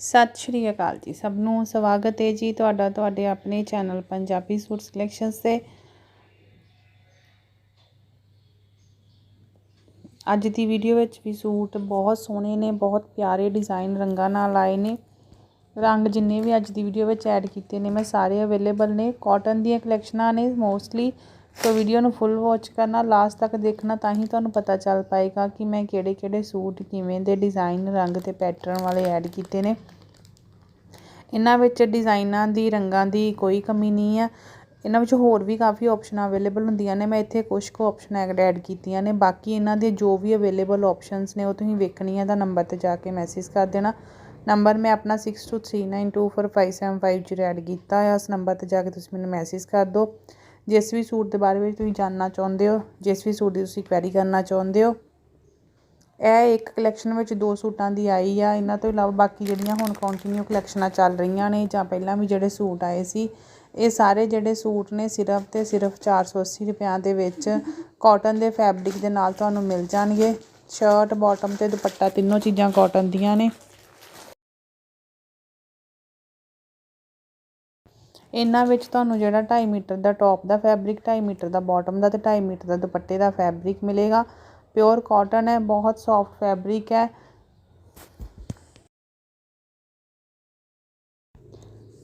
ਸਤਿ ਸ਼੍ਰੀ ਅਕਾਲ ਜੀ ਸਭ ਨੂੰ। ਸਵਾਗਤ ਹੈ ਜੀ ਤੁਹਾਡਾ ਤੁਹਾਡੇ ਆਪਣੇ ਚੈਨਲ ਪੰਜਾਬੀ ਸੂਟ ਸਿਲੈਕਸ਼ਨਸ ਤੇ। ਅੱਜ ਦੀ ਵੀਡੀਓ ਵਿੱਚ ਵੀ ਸੂਟ ਬਹੁਤ ਸੋਹਣੇ ਨੇ, ਬਹੁਤ ਪਿਆਰੇ ਡਿਜ਼ਾਈਨ ਰੰਗਾਂ ਨਾਲ ਆਏ ਨੇ। ਰੰਗ ਜਿੰਨੇ ਵੀ ਅੱਜ ਦੀ ਵੀਡੀਓ ਵਿੱਚ ਐਡ ਕੀਤੇ ਨੇ, ਮੈਂ ਸਾਰੇ ਅਵੇਲੇਬਲ ਨੇ। ਕਾਟਨ ਦੀਆਂ ਕਲੈਕਸ਼ਨਾਂ ਨੇ ਮੋਸਟਲੀ। ਸੋ ਵੀਡੀਓ ਨੂੰ ਫੁੱਲ ਵਾਚ ਕਰਨਾ ਲਾਸਟ ਤੱਕ ਦੇਖਣਾ, ਤਾਂ ਹੀ ਤੁਹਾਨੂੰ ਪਤਾ ਚੱਲ ਪਾਏਗਾ ਕਿ ਮੈਂ ਕਿਹੜੇ ਕਿਹੜੇ ਸੂਟ ਕਿਵੇਂ ਦੇ ਡਿਜ਼ਾਈਨ ਰੰਗ ਤੇ ਪੈਟਰਨ ਵਾਲੇ ਐਡ ਕੀਤੇ ਨੇ। ਇਹਨਾਂ ਵਿੱਚ ਡਿਜ਼ਾਈਨਾਂ ਦੀ, ਰੰਗਾਂ ਦੀ ਕੋਈ ਕਮੀ ਨਹੀਂ ਹੈ ਇਹਨਾਂ ਵਿੱਚ ਹੋਰ ਵੀ ਕਾਫੀ ਆਪਸ਼ਨਾਂ ਅਵੇਲੇਬਲ ਹੁੰਦੀਆਂ ਨੇ। ਮੈਂ ਇੱਥੇ ਕੁਝ ਕੁ ਆਪਸ਼ਨ ਐਡ ਕੀਤੀਆਂ ਨੇ। ਬਾਕੀ ਇਹਨਾਂ ਦੇ ਜੋ ਵੀ ਅਵੇਲੇਬਲ ਆਪਸ਼ਨਸ ਨੇ, ਉਹ ਤੁਸੀਂ ਵੇਖਣੀਆਂ ਦਾ ਨੰਬਰ ਤੇ ਜਾ ਕੇ ਮੈਸੇਜ ਕਰ ਦੇਣਾ। ਨੰਬਰ ਮੈਂ ਆਪਣਾ 6239245750 ਐਡ ਕੀਤਾ ਹੈ ਉਸ ਨੰਬਰ ਤੇ ਜਾ ਕੇ ਤੁਸੀਂ ਮੈਨੂੰ ਮੈਸੇਜ ਕਰ ਦਿਓ। ਜਿਸ ਵੀ ਸੂਟ ਦੇ ਬਾਰੇ ਵਿੱਚ ਤੁਸੀਂ ਜਾਣਨਾ ਚਾਹੁੰਦੇ ਹੋ, ਜਿਸ ਵੀ ਸੂਟ ਦੀ ਤੁਸੀਂ ਕੁਐਰੀ ਕਰਨਾ ਚਾਹੁੰਦੇ ਹੋ, ਇਹ ਇੱਕ ਕਲੈਕਸ਼ਨ ਵਿੱਚ ਦੋ ਸੂਟਾਂ ਦੀ ਆਈ ਆ। ਇਹਨਾਂ ਤੋਂ ਇਲਾਵਾ ਬਾਕੀ ਜਿਹੜੀਆਂ ਹੁਣ ਕੰਟੀਨਿਊ ਕਲੈਕਸ਼ਨਾਂ ਚੱਲ ਰਹੀਆਂ ਨੇ ਜਾਂ ਪਹਿਲਾਂ ਵੀ ਜਿਹੜੇ ਸੂਟ ਆਏ ਸੀ, ਇਹ ਸਾਰੇ ਜਿਹੜੇ ਸੂਟ ਨੇ ਸਿਰਫ ਤੇ ਸਿਰਫ 480 ਰੁਪਿਆਂ ਦੇ ਵਿੱਚ ਕਾਟਨ ਦੇ ਫੈਬਰਿਕ ਦੇ ਨਾਲ ਤੁਹਾਨੂੰ ਮਿਲ ਜਾਣਗੇ। ਸ਼ਰਟ ਬਾਟਮ ਤੇ ਦੁਪੱਟਾ ਤਿੰਨੋਂ ਚੀਜ਼ਾਂ ਕਾਟਨ ਦੀਆਂ ਨੇ। ਇਹਨਾਂ ਵਿੱਚ ਤੁਹਾਨੂੰ ਜਿਹੜਾ ਢਾਈ ਮੀਟਰ ਦਾ ਟੋਪ ਦਾ ਫੈਬਰਿਕ ਢਾਈ ਮੀਟਰ ਦਾ ਬੋਟਮ ਦਾ ਅਤੇ ਢਾਈ ਮੀਟਰ ਦਾ ਦੁਪੱਟੇ ਦਾ ਫੈਬਰਿਕ ਮਿਲੇਗਾ। ਪਿਓਰ ਕਾਟਨ ਹੈ, ਬਹੁਤ ਸੌਫਟ ਫੈਬਰਿਕ ਹੈ।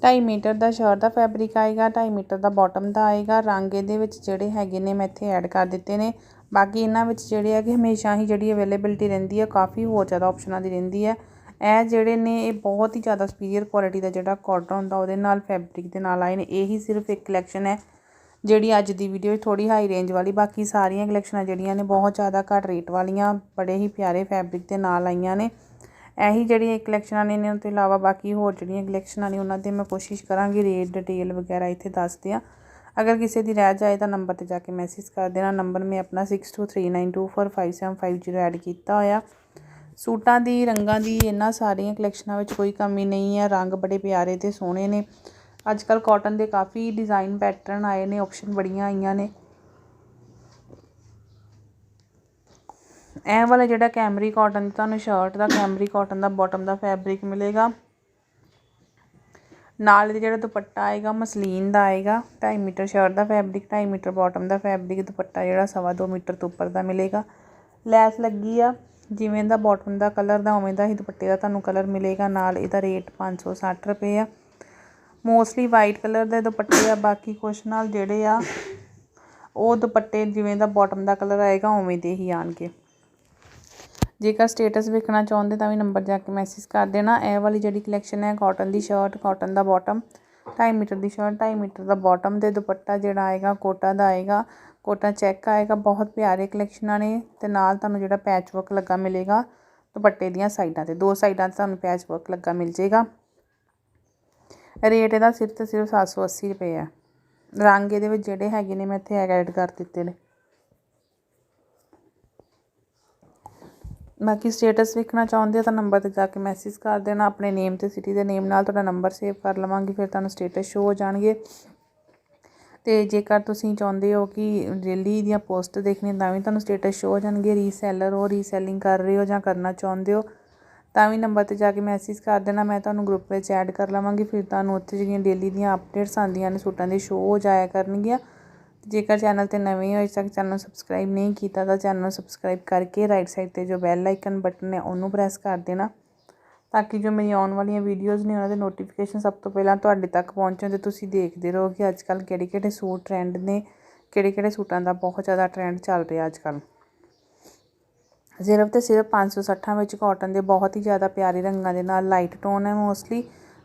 ਢਾਈ ਮੀਟਰ ਦਾ ਸ਼ਰਟ ਦਾ ਫੈਬਰਿਕ ਆਏਗਾ, ਢਾਈ ਮੀਟਰ ਦਾ ਬਾਟਮ ਦਾ ਆਏਗਾ। ਰੰਗ ਇਹਦੇ ਵਿੱਚ ਜਿਹੜੇ ਹੈਗੇ ਨੇ ਮੈਂ ਇੱਥੇ ਐਡ ਕਰ ਦਿੱਤੇ ਨੇ। ਬਾਕੀ ਇਹਨਾਂ ਵਿੱਚ ਜਿਹੜੇ ਹੈਗੇ ਹਮੇਸ਼ਾ ਹੀ ਜਿਹੜੀ ਅਵੇਲੇਬਿਲਟੀ ਰਹਿੰਦੀ ਹੈ ਕਾਫੀ ਹੋਰ ਜ਼ਿਆਦਾ ਆਪਸ਼ਨਾਂ ਦੀ ਰਹਿੰਦੀ ਹੈ। ਇਹ ਜਿਹੜੇ ਨੇ, ਇਹ ਬਹੁਤ ਹੀ ਜ਼ਿਆਦਾ ਸੁਪੀਰੀਅਰ ਕੁਆਲਿਟੀ ਦਾ ਜਿਹੜਾ ਕਾਟਨ ਹੁੰਦਾ, ਉਹਦੇ ਨਾਲ ਫੈਬਰਿਕ ਦੇ ਨਾਲ ਆਏ ਨੇ। ਇਹੀ ਸਿਰਫ ਇੱਕ ਕਲੈਕਸ਼ਨ ਹੈ, ਜਿਹੜੀ ਅੱਜ ਦੀ ਵੀਡੀਓ ਥੋੜੀ ਹਾਈ ਰੇਂਜ ਵਾਲੀ, ਬਾਕੀ ਸਾਰੀਆਂ ਕਲੈਕਸ਼ਨਾਂ ਜਿਹੜੀਆਂ ਨੇ, ਬਹੁਤ ਜ਼ਿਆਦਾ ਘੱਟ ਰੇਟ ਵਾਲੀਆਂ, ਬੜੇ ਹੀ ਪਿਆਰੇ ਫੈਬਰਿਕ ਦੇ ਨਾਲ ਆਈਆਂ ਨੇ। ਇਹੀ ਜਿਹੜੀਆਂ ਕਲੈਕਸ਼ਨਾਂ ਨੇ, ਇਹਨਾਂ ਤੋਂ ਇਲਾਵਾ ਬਾਕੀ ਹੋਰ ਜਿਹੜੀਆਂ ਕਲੈਕਸ਼ਨਾਂ ਨੇ, ਉਹਨਾਂ 'ਤੇ ਮੈਂ ਕੋਸ਼ਿਸ਼ ਕਰਾਂਗੀ ਰੇਟ ਡਿਟੇਲ ਵਗੈਰਾ ਇੱਥੇ ਦੱਸ ਦਿਆਂ। ਅਗਰ ਕਿਸੇ ਦੀ ਰਹਿ ਜਾਏ ਤਾਂ ਨੰਬਰ ਤੇ ਜਾ ਕੇ ਮੈਸੇਜ ਕਰ ਦੇਣਾ। ਨੰਬਰ ਮੈਂ ਆਪਣਾ 6239245750 ਐਡ ਕੀਤਾ ਹੋਇਆ। ਸੂਟਾਂ ਦੀ, ਰੰਗਾਂ ਦੀ ਇਹਨਾਂ ਸਾਰੀਆਂ ਕਲੈਕਸ਼ਨਾਂ ਵਿੱਚ ਕੋਈ ਕਮੀ ਨਹੀਂ ਹੈ। ਰੰਗ ਬੜੇ ਪਿਆਰੇ ਅਤੇ ਸੋਹਣੇ ਨੇ। ਅੱਜ ਕੱਲ੍ਹ ਕਾਟਨ ਦੇ ਕਾਫੀ ਡਿਜ਼ਾਈਨ ਪੈਟਰਨ ਆਏ ਨੇ ਆਪਸ਼ਨ ਬੜੀਆਂ ਆਈਆਂ ਨੇ। ਇਹ ਵਾਲਾ ਜਿਹੜਾ ਕੈਮਰੀ ਕਾਟਨ ਤੁਹਾਨੂੰ ਸ਼ਰਟ ਦਾ ਕੈਮਰੀ ਕਾਟਨ ਦਾ ਬਾਟਮ ਦਾ ਫੈਬਰਿਕ ਮਿਲੇਗਾ। ਨਾਲ ਦੇ ਜਿਹੜਾ ਦੁਪੱਟਾ ਆਏਗਾ, ਮਸਲੀਨ ਦਾ ਆਏਗਾ 2.5 ਮੀਟਰ ਸ਼ਰਟ ਦਾ ਫੈਬਰਿਕ 2.5 ਮੀਟਰ ਬਾਟਮ ਦਾ ਫੈਬਰਿਕ ਦੁਪੱਟਾ ਜਿਹੜਾ ਸਵਾ 2 ਮੀਟਰ ਤੋਂ ਉੱਪਰ ਦਾ ਮਿਲੇਗਾ। ਲੈਸ ਲੱਗੀ ਆ। ਜਿਵੇਂ ਦਾ ਬੋਟਮ ਦਾ ਕਲਰ ਦਾ, ਉਵੇਂ ਦਾ ਹੀ ਦੁਪੱਟੇ ਦਾ ਤੁਹਾਨੂੰ ਕਲਰ ਮਿਲੇਗਾ। ਨਾਲ ਇਹਦਾ ਰੇਟ 560 ਰੁਪਏ ਆ। ਮੋਸਟਲੀ ਵਾਈਟ ਕਲਰ ਦੇ ਦੁਪੱਟੇ ਆ, ਬਾਕੀ ਕੁਛ ਨਾਲ ਜਿਹੜੇ ਆ, ਉਹ ਦੁਪੱਟੇ ਜਿਵੇਂ ਦਾ ਬਾਟਮ ਦਾ ਕਲਰ ਆਏਗਾ, ਉਵੇਂ ਦੇ ਹੀ ਆਣਗੇ। ਜੇਕਰ ਸਟੇਟਸ ਵੇਖਣਾ ਚਾਹੁੰਦੇ ਤਾਂ ਵੀ ਨੰਬਰ ਜਾ ਕੇ ਮੈਸੇਜ ਕਰ ਦੇਣਾ। ਇਹ ਵਾਲੀ ਜਿਹੜੀ ਕਲੈਕਸ਼ਨ ਹੈ ਕਾਟਨ ਦੀ ਸ਼ਰਟ ਕਾਟਨ ਦਾ ਬਾਟਮ 2.5 ਮੀਟਰ ਦੀ ਸ਼ਰਟ 2.5 ਮੀਟਰ ਦਾ ਬਾਟਮ ਦੇ ਦੁਪੱਟਾ ਜਿਹੜਾ ਆਏਗਾ, ਕੋਟਾ ਦਾ ਆਏਗਾ। ਕੋਟਾ ਚੈੱਕ ਆਏਗਾ, ਬਹੁਤ ਪਿਆਰੇ ਕਲੈਕਸ਼ਨਾਂ ਨੇ ਤੇ ਨਾਲ ਤੁਹਾਨੂੰ ਜਿਹੜਾ ਪੈਚ ਵਰਕ ਲੱਗਾ ਮਿਲੇਗਾ, ਦੁਪੱਟੇ ਦੀਆਂ ਸਾਈਡਾਂ ਤੇ, ਦੋ ਸਾਈਡਾਂ ਤੇ ਤੁਹਾਨੂੰ ਪੈਚ ਵਰਕ ਲੱਗਾ ਮਿਲ ਜਾਏਗਾ ਰੇਟ ਇਹਦਾ ਸਿਰਫ ਤੇ ਸਿਰਫ 780 ਰੁਪਏ ਹੈ ਰੰਗ ਇਹਦੇ ਵਿੱਚ ਜਿਹੜੇ ਹੈਗੇ ਨੇ, ਮੈਂ ਇੱਥੇ ਐਡ ਕਰ ਦਿੱਤੇ ਨੇ। ਬਾਕੀ ਸਟੇਟਸ ਵੇਖਣਾ ਚਾਹੁੰਦੇ ਹੋ ਤਾਂ ਨੰਬਰ ਤੇ ਜਾ ਕੇ ਮੈਸੇਜ ਕਰ ਦੇਣਾ, ਆਪਣੇ ਨੇਮ ਤੇ ਸਿਟੀ ਦੇ ਨੇਮ ਨਾਲ ਤੁਹਾਡਾ ਨੰਬਰ ਸੇਵ ਕਰ ਲਵਾਂਗੀ, ਫਿਰ ਤੁਹਾਨੂੰ ਸਟੇਟਸ ਸ਼ੋ ਹੋ ਜਾਣਗੇ। ਅਤੇ ਜੇਕਰ ਤੁਸੀਂ ਚਾਹੁੰਦੇ ਹੋ ਕਿ ਡੇਲੀ ਦੀਆਂ ਪੋਸਟ ਦੇਖਣੀ ਤਾਂ ਵੀ ਤੁਹਾਨੂੰ ਸਟੇਟਸ ਸ਼ੋ ਹੋ ਜਾਣਗੇ ਰੀਸੈਲਰ ਹੋ ਰੀਸੈਲਿੰਗ ਕਰ ਰਹੇ ਹੋ ਜਾਂ ਕਰਨਾ ਚਾਹੁੰਦੇ ਹੋ, ਤਾਂ ਵੀ ਨੰਬਰ ਤੇ ਜਾ ਕੇ ਮੈਸੇਜ ਕਰ ਦੇਣਾ, ਮੈਂ ਤੁਹਾਨੂੰ ਗਰੁੱਪ ਵਿੱਚ ਐਡ ਕਰ ਲਵਾਂਗੀ, ਫਿਰ ਤੁਹਾਨੂੰ ਉੱਥੇ ਜਿਹੜੀਆਂ ਡੇਲੀ ਦੀਆਂ ਅਪਡੇਟਸ ਆਉਂਦੀਆਂ ਨੇ, ਸੂਟਾਂ ਦੀ ਸ਼ੋ ਹੋ ਜਾਇਆ ਕਰਨਗੀਆਂ। ਜੇਕਰ ਚੈਨਲ ਤੇ ਨਵੇਂ ਹੋ ਇਸ ਤੱਕ ਚੈਨਲ ਨੂੰ ਸਬਸਕ੍ਰਾਈਬ ਨਹੀਂ ਕੀਤਾ, ਤਾਂ ਚੈਨਲ ਨੂੰ ਸਬਸਕ੍ਰਾਈਬ ਕਰਕੇ ਰਾਈਟ ਸਾਈਡ ਤੇ ਜੋ ਬੈਲ ਆਈਕਨ ਬਟਨ ਹੈ, ਉਹਨੂੰ ਪ੍ਰੈਸ ਕਰ ਦੇਣਾ। ਤਾਂ ਕਿ ਜੋ ਮੇਰੀ ਆਉਣ ਵਾਲੀਆਂ ਵੀਡੀਓਜ਼ ਨੇ, ਉਹਨਾਂ ਦੇ ਨੋਟੀਫਿਕੇਸ਼ਨ ਸਭ ਤੋਂ ਪਹਿਲਾਂ ਤੁਹਾਡੇ ਤੱਕ ਪਹੁੰਚਣ ਅਤੇ ਤੁਸੀਂ ਦੇਖਦੇ ਰਹੋ ਕਿ ਅੱਜ ਕੱਲ੍ਹ ਕਿਹੜੇ ਕਿਹੜੇ ਸੂਟ ਟਰੈਂਡ ਨੇ ਕਿਹੜੇ ਕਿਹੜੇ ਸੂਟਾਂ ਦਾ ਬਹੁਤ ਜ਼ਿਆਦਾ ਟਰੈਂਡ ਚੱਲ ਰਿਹਾ ਅੱਜ ਕੱਲ੍ਹ ਸਿਰਫ ਅਤੇ ਸਿਰਫ 560 ਵਿੱਚ ਕਾਟਨ ਦੇ ਬਹੁਤ ਹੀ ਜ਼ਿਆਦਾ ਪਿਆਰੇ ਰੰਗਾਂ ਦੇ ਨਾਲ ਲਾਈਟ ਟੋਨ ਹੈ ਮੋਸਟਲੀ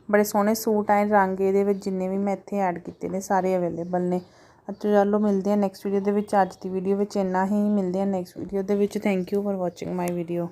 ਬੜੇ ਸੋਹਣੇ ਸੂਟ ਆਏ, ਰੰਗ ਇਹਦੇ ਵਿੱਚ ਜਿੰਨੇ ਵੀ ਮੈਂ ਇੱਥੇ ਐਡ ਕੀਤੇ ਨੇ, ਸਾਰੇ ਅਵੇਲੇਬਲ ਨੇ। ਅੱਛਾ, ਚਲੋ ਮਿਲਦੇ ਹਾਂ ਨੈਕਸਟ ਵੀਡੀਓ ਦੇ ਵਿੱਚ। ਅੱਜ ਦੀ ਵੀਡੀਓ ਵਿੱਚ ਇੰਨਾ ਹੀ, ਮਿਲਦੇ ਆ ਨੈਕਸਟ ਵੀਡੀਓ ਦੇ ਵਿੱਚ। Thank you for watching my video